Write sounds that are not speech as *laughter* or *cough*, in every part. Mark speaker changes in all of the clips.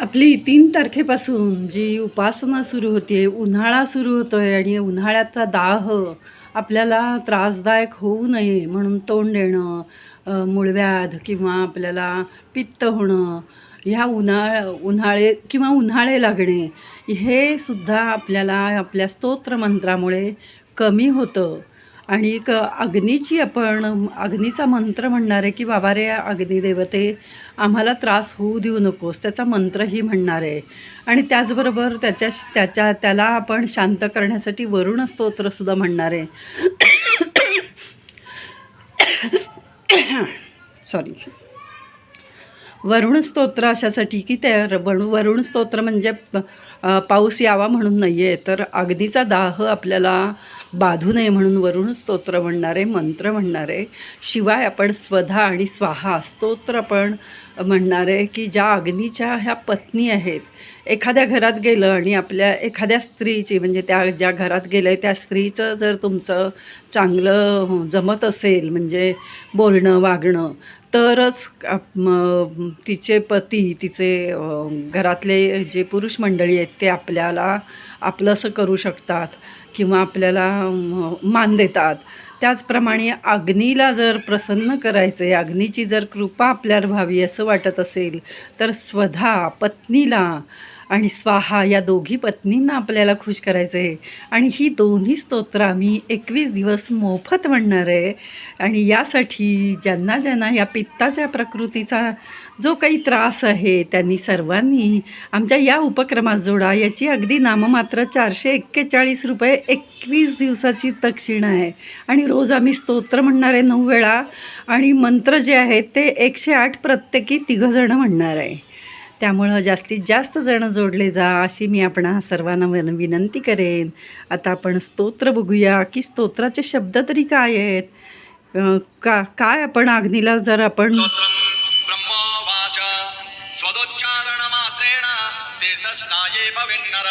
Speaker 1: आपली तीन तारखेपासून जी उपासना सुरू होते उन्हाळा सुरू होतो आहे आणि उन्हाळ्याचा दाह आपल्याला त्रासदायक होऊ नये म्हणून तोंड देणं मूळव्याध किंवा आपल्याला पित्त होणं ह्या उन्हाळ उन्हाळे किंवा उन्हाळे लागणे हे सुद्धा आपल्याला आपल्या स्तोत्रमंत्रामुळे कमी होतं. आणि क अग्नीची आपण अग्नीचा मंत्र म्हणणार आहे की बाबा रे अग्निदेवते आम्हाला त्रास होऊ देऊ नकोस त्याचा मंत्रही म्हणणार आहे आणि त्याचबरोबर त्याच्या त्याच्या त्याला आपण शांत करण्यासाठी वरुण स्तोत्रसुद्धा म्हणणार आहे सॉरी वरुण स्तोत्र अशासाठी की त्या वणु वरुण स्तोत्र म्हणजे पाऊस यावा म्हणून नाही आहे तर अग्नीचा दाह आपल्याला बाधू नये म्हणून वरुण स्तोत्र म्हणणारे मंत्र म्हणणारे. शिवाय आपण स्वधा आणि स्वाहा स्तोत्र आपण म्हणणारे की ज्या अग्नीच्या ह्या पत्नी आहेत एखाद्या घरात गेलं आणि आपल्या एखाद्या स्त्रीची म्हणजे त्या ज्या घरात गेलं आहे त्या स्त्रीचं जर तुमचं चांगलं जमत असेल म्हणजे बोलणं वागणं तरच तिचे पती तिचे घरातले जे पुरुष मंडळी आहेत ते आपल्याला आपलंसं करू शकतात किंवा आपल्याला मान देतात. त्याचप्रमाणे अग्नीला जर प्रसन्न करायचे अग्नीची जर कृपा आपल्यावर व्हावी असं वाटत असेल तर स्वधा पत्नीला आणि स्वाहा या दोघी पत्नींना आपल्याला खुश करायचं आहे आणि ही दोन्ही स्तोत्र आम्ही एकवीस दिवस मोफत म्हणणार आहे. आणि यासाठी ज्यांना ज्यांना या पित्ताच्या प्रकृतीचा जो काही त्रास आहे त्यांनी सर्वांनी आमच्या या उपक्रमात जोडा. याची अगदी नाममात्र चारशे एक्केचाळीस रुपये एकवीस दिवसाची दक्षिण आहे. आणि रोज आम्ही स्तोत्र म्हणणार आहे नऊ वेळा. आणि मंत्र जे आहेत ते एकशे आठ प्रत्येकी तिघंजणं म्हणणार आहे. त्यामुळं जास्तीत जास्त जण जोडले जा अशी मी आपणा सर्वांना विन विनंती करेन. आता आपण स्तोत्र बघूया की स्तोत्राचे शब्द तरी काय आहेत? का काय आपण अग्नीला जर आपण
Speaker 2: स्वदोच्चारणमात्रेण तीर्थस्नाये भवेन्नर।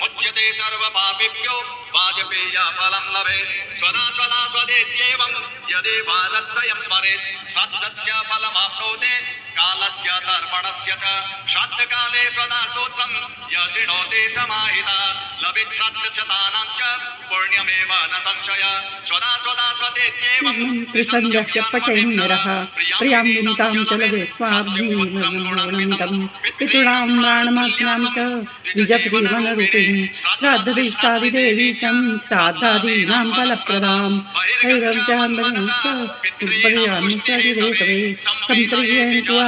Speaker 2: मुच्यते सर्वपापिभ्यो वाजपेयफलं लभे। स्वदा स्वदा स्वदेत्येवं यदि भारत्रयं स्मरेत् श्राद्धस्य फलमाप्नोते कालस्य तर्पणस्य च श्राद्धकाले स्वदा स्तोत्रं यशिणोति समाहिता। लभेत् श्राद्धशतानां च पुण्यमेव न संशय। स्वदा स्वदा स्वदेत्येवं *laughs*
Speaker 1: त्रिसङ्गह्य पटेन्नरः। प्रियां विनितां च लभे स्वाब्धीमनोनन्दं पितॄणां प्राणमात्रां च द्विजप्रीवनरूपिणीं श्राद्धभीष्टादिदेवी चं श्राद्धादीनां फलप्रदां। हैरव्याम्बरीं च उद्भयामि सरिदेतवे सम्प्रियेण्त्वामिनीं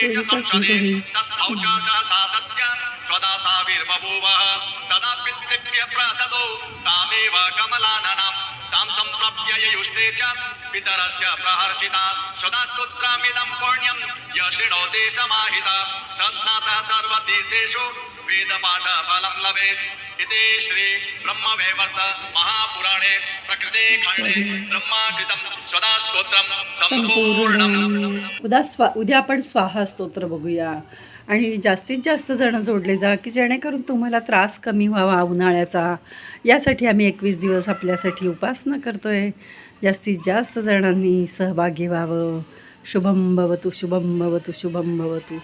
Speaker 1: शुभाम्
Speaker 2: स्वदा साविर्बभूव तदा पितृभ्य प्रददौ तामेव कमलाननां तां सम्प्राप्य च पितरश्च प्रहर्षिता। स्वदा स्तोत्रमिदं पुण्यं यशृणोति समाहिता। सस्नातः सर्वतीर्थेषु वेदपाठफलं लभेत्। इति श्री ब्रह्मवैवर्त महापुराणे प्रकृते खंडे ब्रह्माकृतं स्वदा स्तोत्रं सम्पूर्णम्
Speaker 1: संपूर्ण उद्या स्वा उद्या आपण स्वाहा स्तोत्र बघूया. आणि जास्तीत जास्त जण जोडले जा की जेणेकरून तुम्हाला त्रास कमी व्हावा उन्हाळ्याचा. यासाठी आम्ही एकवीस दिवस आपल्यासाठी उपासना करतो आहे जास्तीत जास्त जणांनी सहभागी व्हावं. शुभम भवतु शुभम भवतु शुभम भवतु.